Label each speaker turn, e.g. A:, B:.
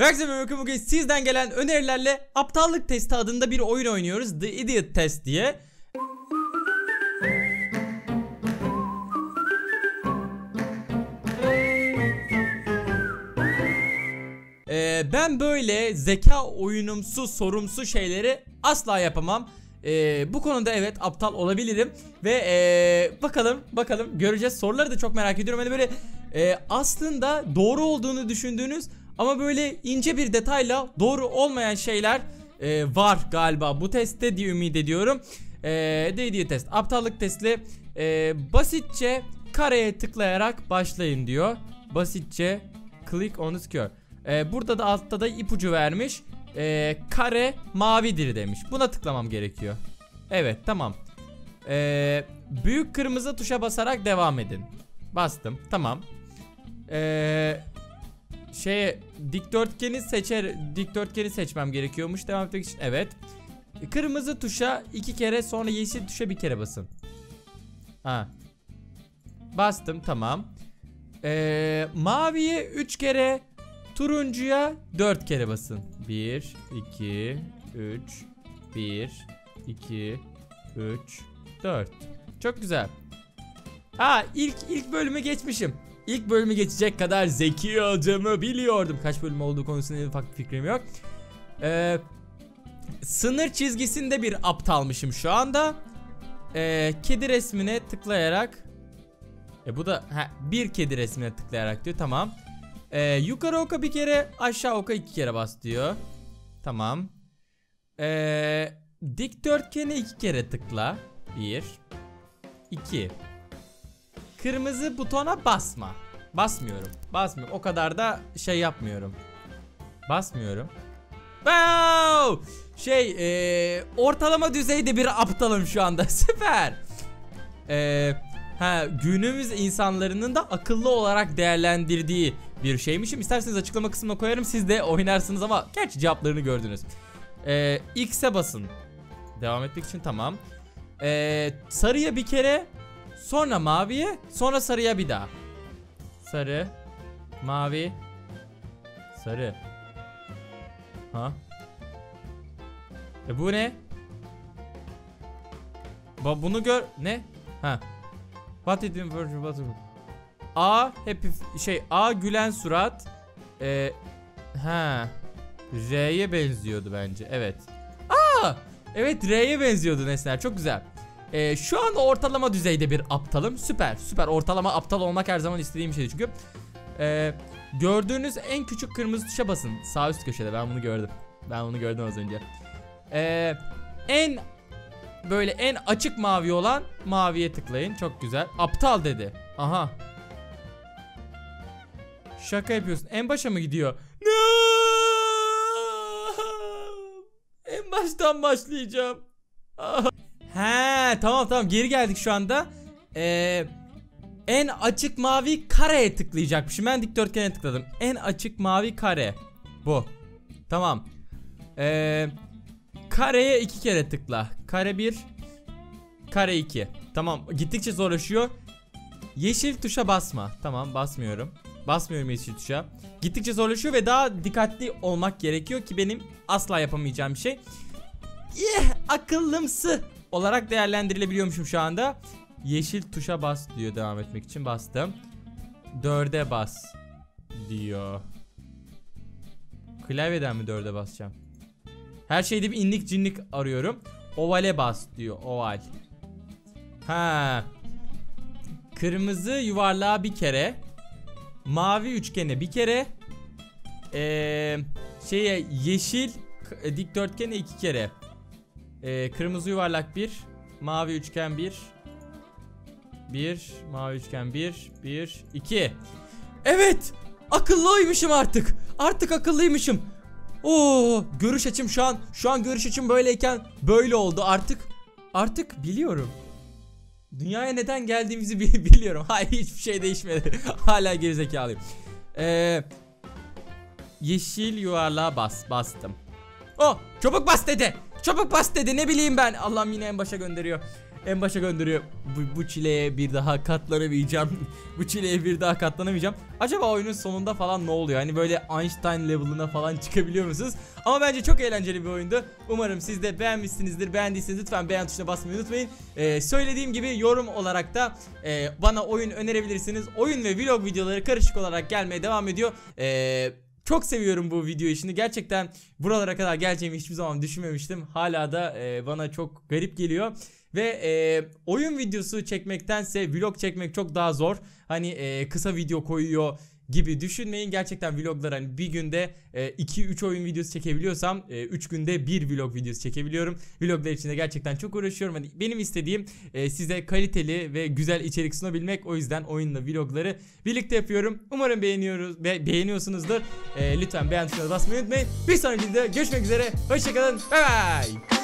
A: Herkese merhaba bugün sizden gelen önerilerle aptallık testi adında bir oyun oynuyoruz. The Idiot Test diye. Ee, ben böyle zeka oyunumsu sorumsu şeyleri asla yapamam. Ee, bu konuda evet aptal olabilirim ve ee, bakalım bakalım göreceğiz soruları da çok merak ediyorum hani böyle ee, aslında doğru olduğunu düşündüğünüz ama böyle ince bir detayla doğru olmayan şeyler ee, var galiba bu testte diye ümit ediyorum. Ee, dediği test aptallık testi ee, basitçe kareye tıklayarak başlayın diyor. Basitçe click on the square. Ee, burada da altta da ipucu vermiş. Ee, kare mavidir demiş. Buna tıklamam gerekiyor. Evet tamam. Ee, büyük kırmızı tuşa basarak devam edin. Bastım. Tamam. Ee, şey dikdörtgeni seçer dikdörtgeni seçmem gerekiyormuş devam etmek için. Evet. Kırmızı tuşa iki kere sonra yeşil tuşa bir kere basın. Ha. Bastım tamam. Ee, maviye 3 kere turuncuya 4 kere basın. 1 2 3 1 2 3 4. Çok güzel. Ha ilk ilk bölümü geçmişim. İlk bölümü geçecek kadar zeki olacağımı biliyordum. Kaç bölüm olduğu konusunda en ufak bir fikrim yok. Ee, sınır çizgisinde bir aptalmışım şu anda. Ee, kedi resmine tıklayarak e bu da ha, bir kedi resmine tıklayarak diyor tamam. Ee, yukarı oka bir kere aşağı oka iki kere bas diyor. Tamam. Ee, dikdörtgene iki kere tıkla. Bir. iki. Kırmızı butona basma. Basmıyorum. Basmıyorum. O kadar da şey yapmıyorum. Basmıyorum. Wow! Şey ee, ortalama düzeyde bir aptalım şu anda. Süper. Eee Ha günümüz insanların da akıllı olarak değerlendirdiği bir şeymişim. İsterseniz açıklama kısmına koyarım. Siz de oynarsınız ama gerçi cevaplarını gördünüz. Ee, X'e basın. Devam etmek için tamam. Ee, sarıya bir kere, sonra maviye, sonra sarıya bir daha. Sarı, mavi, sarı. Ha? E bu ne? Ba bunu gör ne? Ha. What did in virtual battle? A happy şey A gülen surat. Ee, ha. R'ye benziyordu bence. Evet. Aa! Evet R'ye benziyordu nesneler. Çok güzel. Ee, şu anda ortalama düzeyde bir aptalım. Süper. Süper. Ortalama aptal olmak her zaman istediğim şey çünkü. Ee, gördüğünüz en küçük kırmızı tuşa basın. Sağ üst köşede. Ben bunu gördüm. Ben bunu gördüm az önce. Ee, en böyle en açık mavi olan maviye tıklayın. Çok güzel. Aptal dedi. Aha. Şaka yapıyorsun. En başa mı gidiyor? En baştan başlayacağım. He tamam tamam geri geldik şu anda. Ee, en açık mavi kareye tıklayacakmışım. Ben dikdörtgene tıkladım. En açık mavi kare. Bu. Tamam. Eee Kareye iki kere tıkla. Kare 1 Kare 2 Tamam gittikçe zorlaşıyor Yeşil tuşa basma Tamam basmıyorum Basmıyorum yeşil tuşa Gittikçe zorlaşıyor ve daha dikkatli olmak gerekiyor ki benim asla yapamayacağım bir şey Yeah akıllımsı olarak değerlendirilebiliyormuşum şu anda Yeşil tuşa bas diyor devam etmek için bastım Dörde bas diyor Klavyeden mi dörde basacağım her şeyde bir inlik cinlik arıyorum. Ovale bas diyor. Oval. Ha. Kırmızı yuvarlığa bir kere. Mavi üçgene bir kere. Ee, şeye yeşil dikdörtgene iki kere. Ee, kırmızı yuvarlak bir. Mavi üçgen bir. Bir. Mavi üçgen bir. Bir. iki. Evet. Akıllıymışım artık. Artık akıllıymışım. Oo, görüş açım şu an şu an görüş açım böyleyken böyle oldu artık. Artık biliyorum. Dünyaya neden geldiğimizi biliyorum. Hayır hiçbir şey değişmedi. Hala gerizekalıyım. Ee, yeşil yuvarlığa bas. Bastım. Oh çabuk bas dedi. Çabuk bas dedi ne bileyim ben. Allah'ım yine en başa gönderiyor. en başa gönderiyor. Bu, bu çileye bir daha katlanamayacağım. bu çileye bir daha katlanamayacağım. Acaba oyunun sonunda falan ne oluyor? Hani böyle Einstein level'ına falan çıkabiliyor musunuz? Ama bence çok eğlenceli bir oyundu. Umarım siz de beğenmişsinizdir. Beğendiyseniz lütfen beğen tuşuna basmayı unutmayın. Ee, söylediğim gibi yorum olarak da e, bana oyun önerebilirsiniz. Oyun ve vlog videoları karışık olarak gelmeye devam ediyor. Eee çok seviyorum bu video işini. Gerçekten buralara kadar geleceğimi hiçbir zaman düşünmemiştim. Hala da e, bana çok garip geliyor. Ve e, oyun videosu çekmektense vlog çekmek çok daha zor. Hani e, kısa video koyuyor gibi düşünmeyin. Gerçekten vloglar hani bir günde 2-3 oyun videosu çekebiliyorsam 3 günde bir vlog videosu çekebiliyorum. Vloglar için de gerçekten çok uğraşıyorum. Hani benim istediğim e, size kaliteli ve güzel içerik sunabilmek. O yüzden oyunla vlogları birlikte yapıyorum. Umarım beğeniyoruz be beğeniyorsunuzdur. E, lütfen beğen tuşuna basmayı unutmayın. Bir sonraki videoda görüşmek üzere. Hoşçakalın. Bay bay.